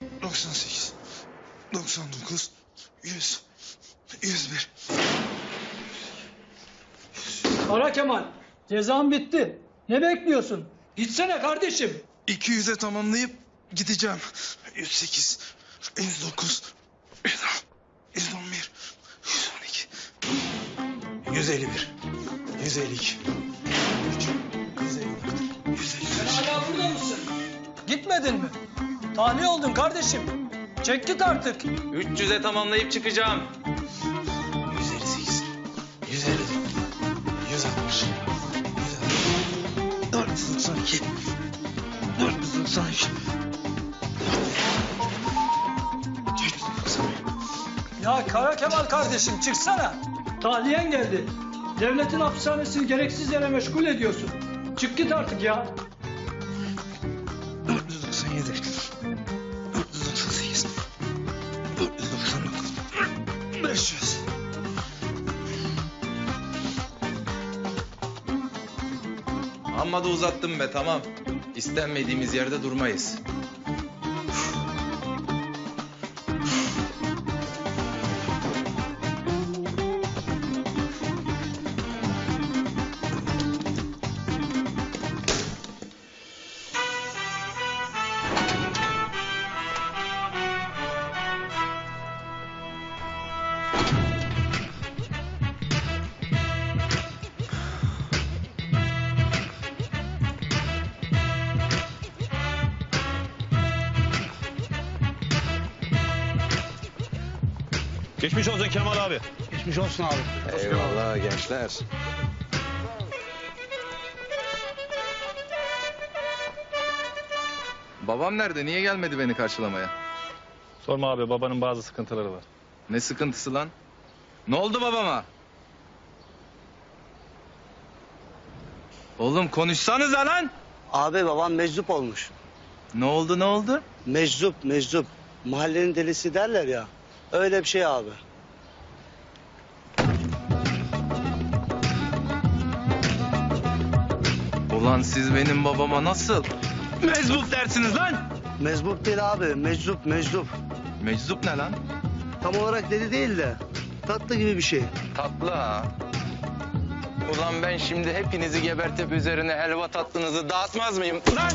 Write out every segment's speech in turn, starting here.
98 99 100 101 Kara Kemal, cezan bitti. Ne bekliyorsun? Gitsene kardeşim. 200'e tamamlayıp gideceğim. 108 109 110 111 112 151 152 154 Hala burada mısın? Gitmedin mi? Tahliye oldun kardeşim. Çek git artık. 300'e tamamlayıp çıkacağım. 158 150 160 492 493 491 Ya Kara Kemal kardeşim çıksana. Tahliyen geldi. Devletin hapishanesini gereksiz yere meşgul ediyorsun. Çık git artık ya. Uzattım be tamam. İstenmediğimiz yerde durmayız. Geçmiş olsun Kemal abi. Geçmiş olsun abi. Eyvallah gençler. Babam nerede? Niye gelmedi beni karşılamaya? Sorma abi babanın bazı sıkıntıları var. Ne sıkıntısı lan? Ne oldu babama? Oğlum konuşsanıza lan. Abi babam meczup olmuş. Ne oldu ne oldu? Meczup, meczup. Mahallenin delisi derler ya. Öyle bir şey abi. Ulan siz benim babama nasıl mezbup dersiniz lan? Mezbup değil abi, meczup, meczup. Meczup ne lan? Tam olarak deli değil de tatlı gibi bir şey. Tatlı ha. Ulan ben şimdi hepinizi gebertip üzerine helva tatlınızı dağıtmaz mıyım? Lan!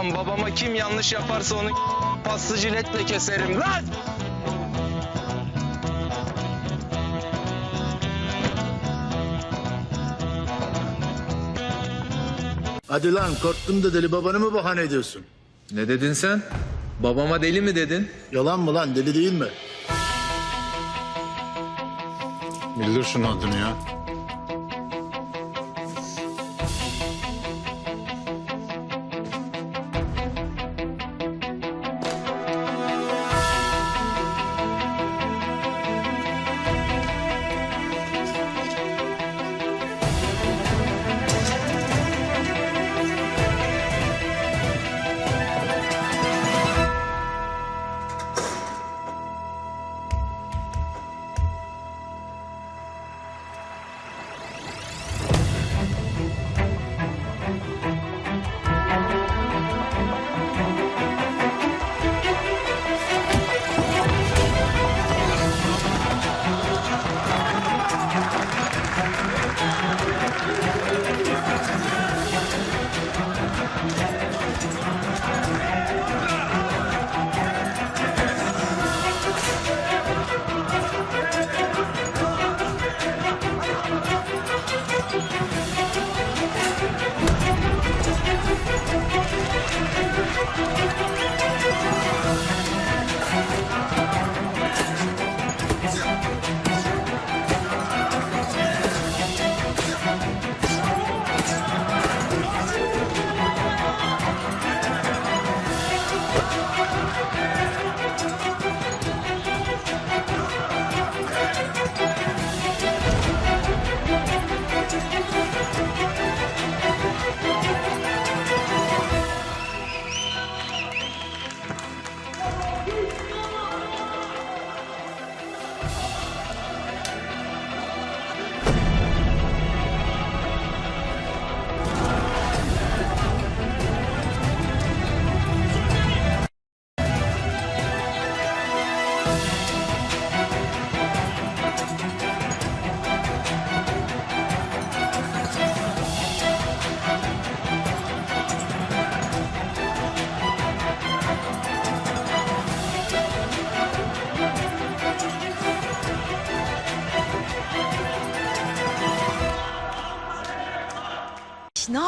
Ulan babama kim yanlış yaparsa onu paslı jiletle keserim lan! Hadi lan korktun da deli babanı mı bahane ediyorsun? Ne dedin sen? Babama deli mi dedin? Yalan mı lan deli değil mi? Bildir şunun adını ya.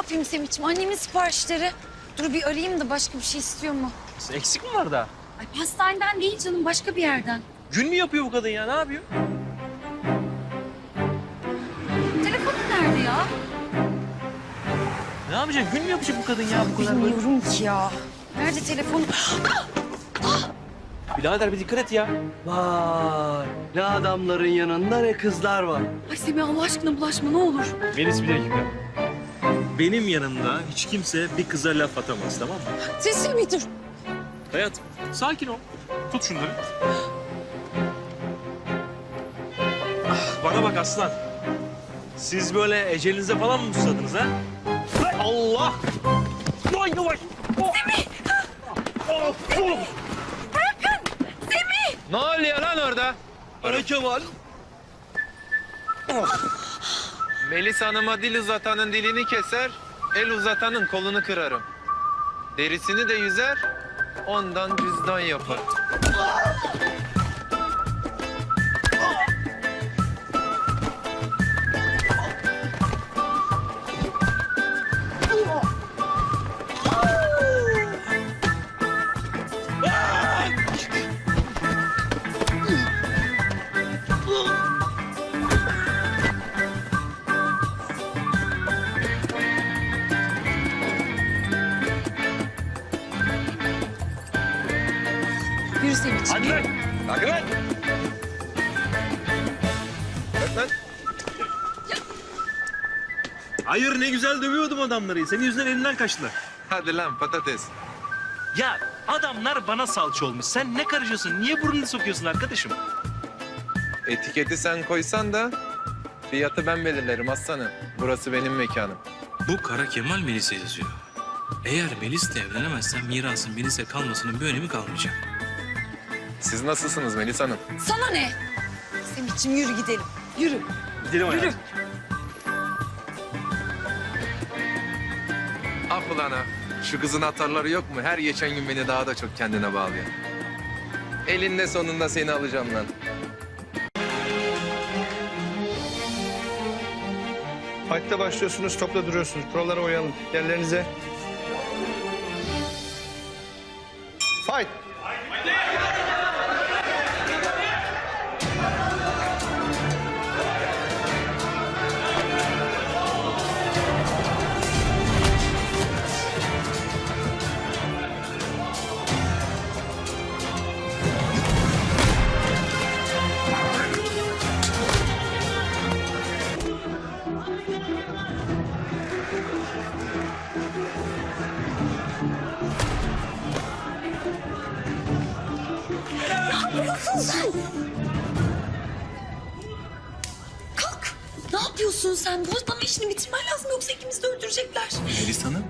Yapayım Semih'ciğim? Annemin siparişleri. Dur bir arayayım da başka bir şey istiyor mu? Eksik mi var da? Ay pastaneden değil canım başka bir yerden. Gün mü yapıyor bu kadın ya? Ne yapıyor? Telefonun nerede ya? Ne yapacak? Gün mü yapacak bu kadın ya bu kadar böyle? Bilmiyorum ki ya. Nerede telefonu? Birader bir dikkat et ya. Vay ne adamların yanında ne kızlar var. Ay Semih Allah aşkına bulaşma ne olur. Melis bir dakika. Benim yanımda hiç kimse bir kıza laf atamaz tamam mı? Sesini bir dur. Hayatım sakin ol. Tut şunları. Ah, Bana bak aslan. Siz böyle ecelinize falan mı susadınız ha? Allah! Vay yavaş! Semih! Ne oluyor lan orada? Kara Kemal. Melis Hanım'a dil uzatanın dilini keser, el uzatanın kolunu kırarım. Derisini de yüzer, ondan cüzdan yapar. Hayır ne güzel dövüyordum adamları. Senin yüzünden elinden kaçtılar. Hadi lan patates. Ya adamlar bana salça olmuş. Sen ne karışıyorsun? Niye burnunu sokuyorsun arkadaşım? Etiketi sen koysan da fiyatı ben belirlerim aslanım. Burası benim mekanım. Bu Kara Kemal Melis'e yazıyor. Eğer Melis'le evlenemezsen mirasın Melis'e kalmasının bir önemi kalmayacak. Siz nasılsınız Melis Hanım? Sana ne? Semih'ciğim yürü gidelim. Yürü. Gidelim hayatım. Ha. Şu kızın atarları yok mu? Her geçen gün beni daha da çok kendine bağlıyor. Elinde sonunda seni alacağım lan. Fight'ta başlıyorsunuz, topla duruyorsunuz. Kurallara uyalım. Yerlerinize. Fight! Kalk. Ne yapıyorsun sen? Bu adamın işini bitirmen lazım yoksa ikimizi de öldürecekler. Melis Hanım,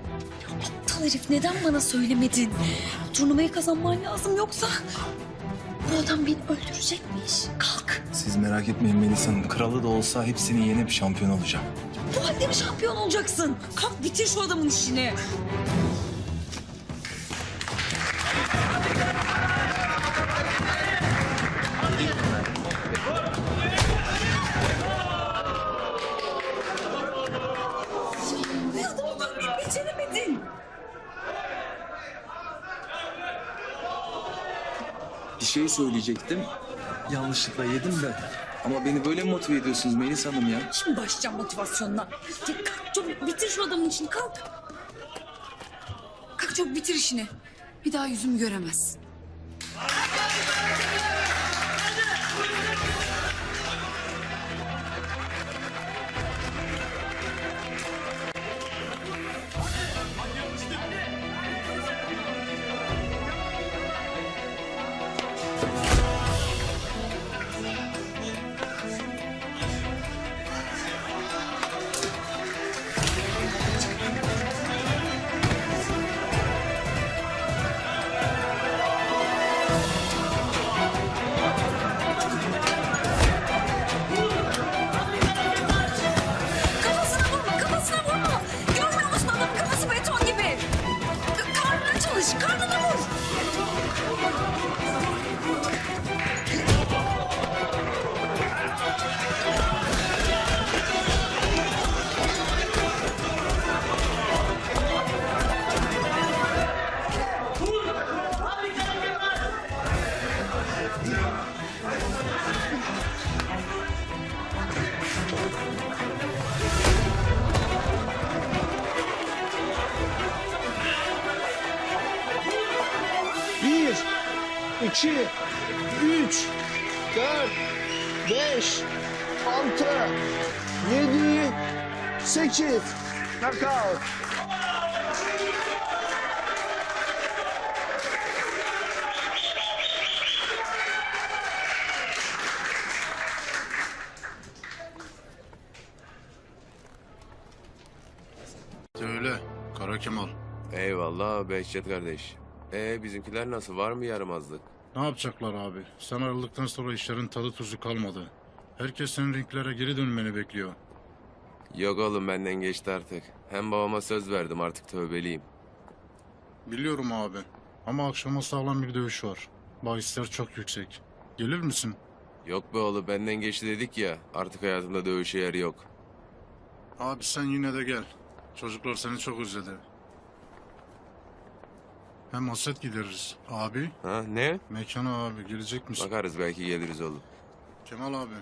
Aptal herif neden bana söylemedin? Turnuvayı kazanman lazım yoksa... Bu adam beni öldürecekmiş. Kalk. siz merak etmeyin Melis Hanım. Kralı da olsa hepsini yenip şampiyon olacağım. Bu halde mi şampiyon olacaksın? Kalk bitir şu adamın işini. Şey söyleyecektim. Yanlışlıkla yedim de. Ama beni böyle mi motive ediyorsunuz Melis Hanım ya? Şimdi başlayacağım motivasyonuna. Kalk çabuk bitir şu adamın işini kalk. Kalk çabuk bitir işini. Bir daha yüzümü göremez. Knockout. Söyle Kara Kemal. Eyvallah Behçet kardeş. Ee bizimkiler nasıl var mı yaramazlık? Ne yapacaklar abi? Sen ayrıldıktan sonra işlerin tadı tuzu kalmadı. Herkes senin ringlere geri dönmeni bekliyor. Yok oğlum benden geçti artık. Hem babama söz verdim artık tövbeliyim. Biliyorum abi. Ama akşama sağlam bir dövüş var. Bahisler çok yüksek. Gelir misin? Yok be oğlum benden geçti dedik ya artık hayatımda dövüşe yer yok. Abi sen yine de gel. Çocuklar seni çok özledi. Hem hasret gideririz. Abi, Ha ne? mekana abi gelecek misin? Bakarız belki geliriz oğlum. Kemal abi.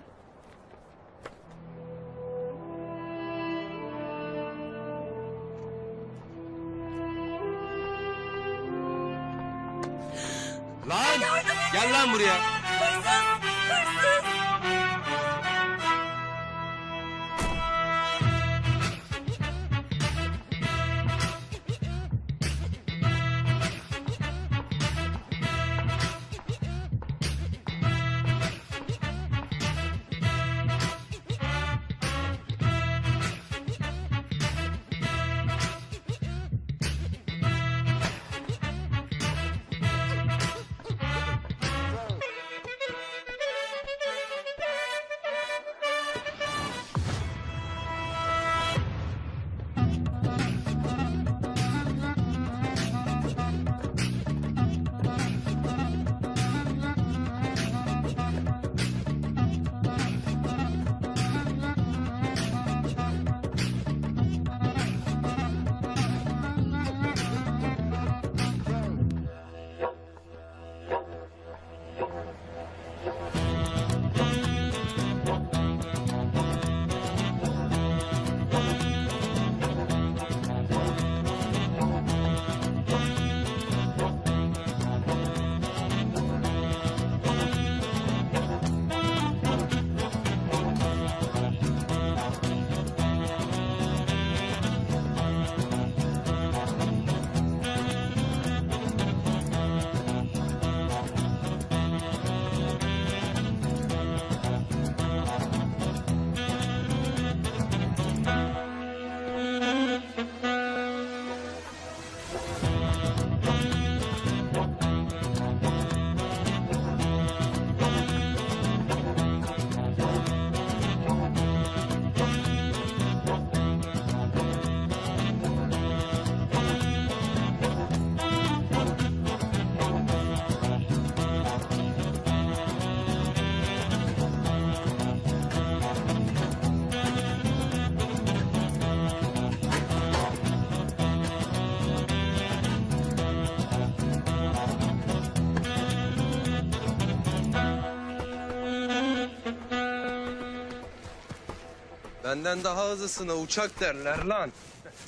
Benden daha hızlısına uçak derler lan.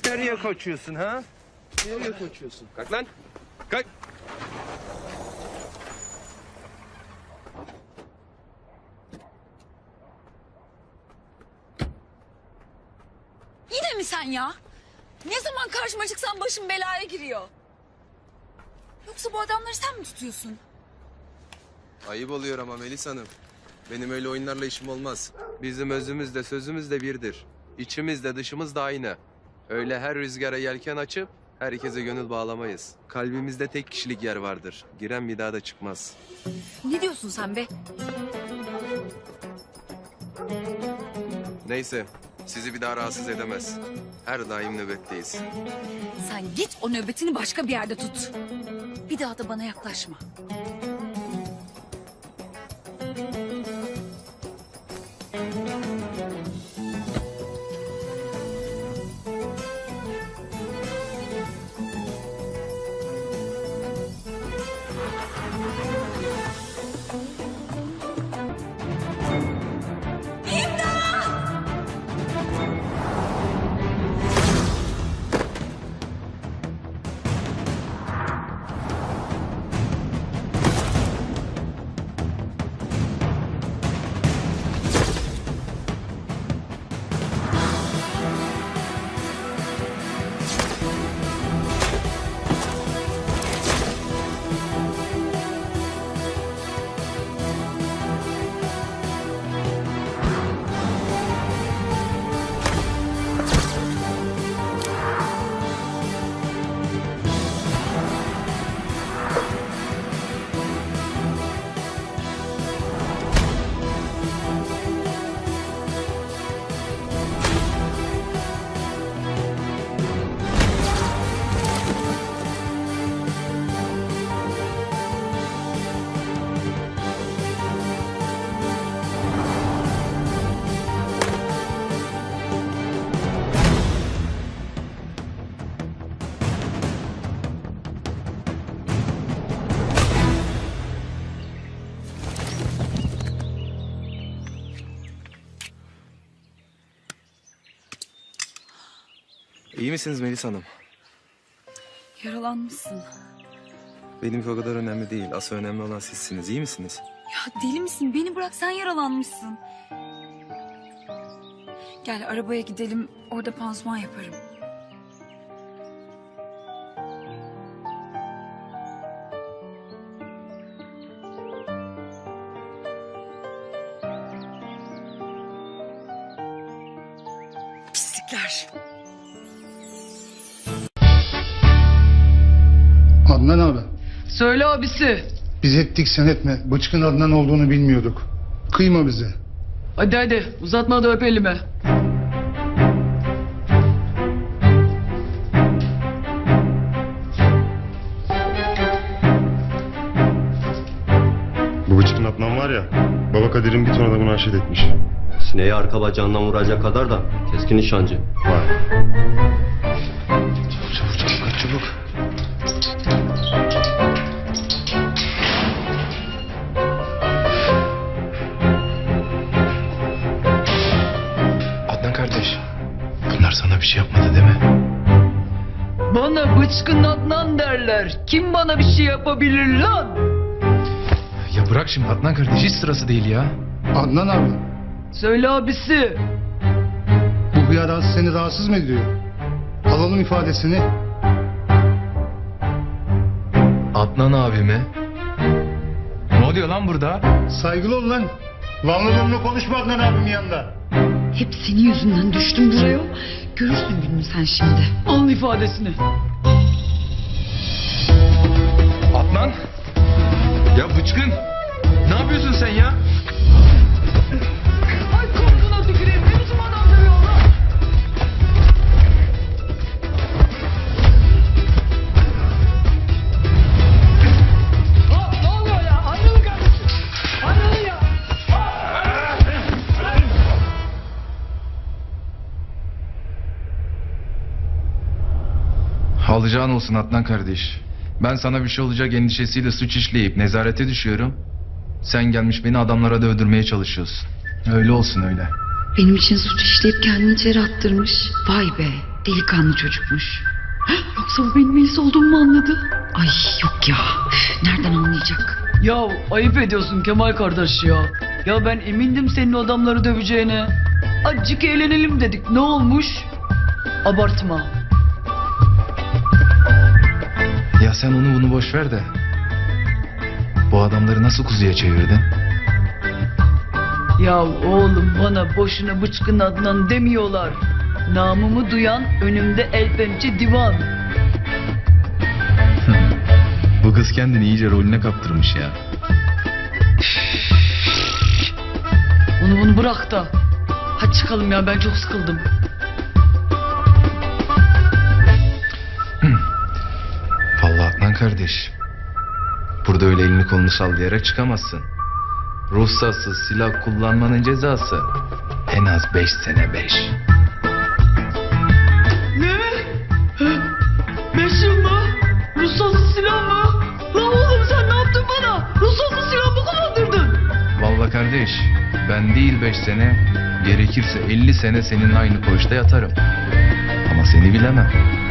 Nereye kaçıyorsun ha? Nereye kaçıyorsun? Kalk lan. Kalk. Yine mi sen ya? Ne zaman karşıma çıksan başım belaya giriyor. Yoksa bu adamları sen mi tutuyorsun? Ayıp oluyor ama Melis Hanım. Benim öyle oyunlarla işim olmaz. Bizim özümüz de sözümüz de birdir. İçimiz de dışımız da aynı. Öyle her rüzgara yelken açıp herkese gönül bağlamayız. Kalbimizde tek kişilik yer vardır. Giren bir daha da çıkmaz. Ne diyorsun sen be? Neyse, sizi bir daha rahatsız edemez. Her daim nöbetteyiz. Sen git o nöbetini başka bir yerde tut. Bir daha da bana yaklaşma. Misiniz Melis Hanım? Yaralanmışsın. Benimki o kadar önemli değil. Asıl önemli olan sizsiniz. İyi misiniz? Ya deli misin? Beni bırak sen yaralanmışsın. Gel arabaya gidelim. Orada pansuman yaparım. Abisi. Biz ettik sen etme. Bıçkın Adnan olduğunu bilmiyorduk. Kıyma bize. Hadi hadi uzatma da öp elime. Bu bıçkın Adnan var ya. Baba Kadir'in bir ton adamını haşet etmiş. Sineği arka bacağından vuracak kadar da keskin nişancı. Vay. Çabuk çabuk çabuk çabuk. Bana bıçkın Adnan derler. Kim bana bir şey yapabilir lan? Ya bırak şimdi Adnan kardeş hiç sırası değil ya. Adnan abi. Söyle abisi. Bu bir arazi seni rahatsız mı ediyor? Alalım ifadesini. Adnan abime. Ne oluyor lan burada? Saygılı ol lan. Lanlı konuşma Adnan abimin yanında. Hep senin yüzünden düştüm buraya. Görürsün gününü sen şimdi. Alın ifadesini. Adnan? Ya bıçkın. Ne yapıyorsun sen ya? Alacağın olsun Adnan kardeş. Ben sana bir şey olacak endişesiyle suç işleyip nezarete düşüyorum. Sen gelmiş beni adamlara dövdürmeye çalışıyorsun. Öyle olsun öyle. Benim için suç işleyip kendini içeri attırmış. Vay be delikanlı çocukmuş. Yoksa bu benim Melis olduğumu mu anladı? Ay yok ya. Nereden anlayacak? Ya ayıp ediyorsun Kemal kardeş ya. Ya ben emindim senin adamları döveceğine. Azıcık eğlenelim dedik. Ne olmuş? Abartma. Ya sen onu bunu boş ver de. Bu adamları nasıl kuzuya çevirdin? Ya oğlum bana boşuna bıçkın Adnan demiyorlar. Namımı duyan önümde el pençe divan. Bu kız kendini iyice rolüne kaptırmış ya. Onu bunu bırak da. Hadi çıkalım ya ben çok sıkıldım. Kardeş. Burada öyle elini kolunu sallayarak çıkamazsın. Ruhsatsız silah kullanmanın cezası en az beş sene beş. Ne? Beş yıl mı? Ruhsatsız silah mı? Lan oğlum sen ne yaptın bana? Ruhsatsız silah mı kullandırdın? Vallahi kardeş ben değil beş sene gerekirse elli sene senin aynı koğuşta yatarım. Ama seni bilemem.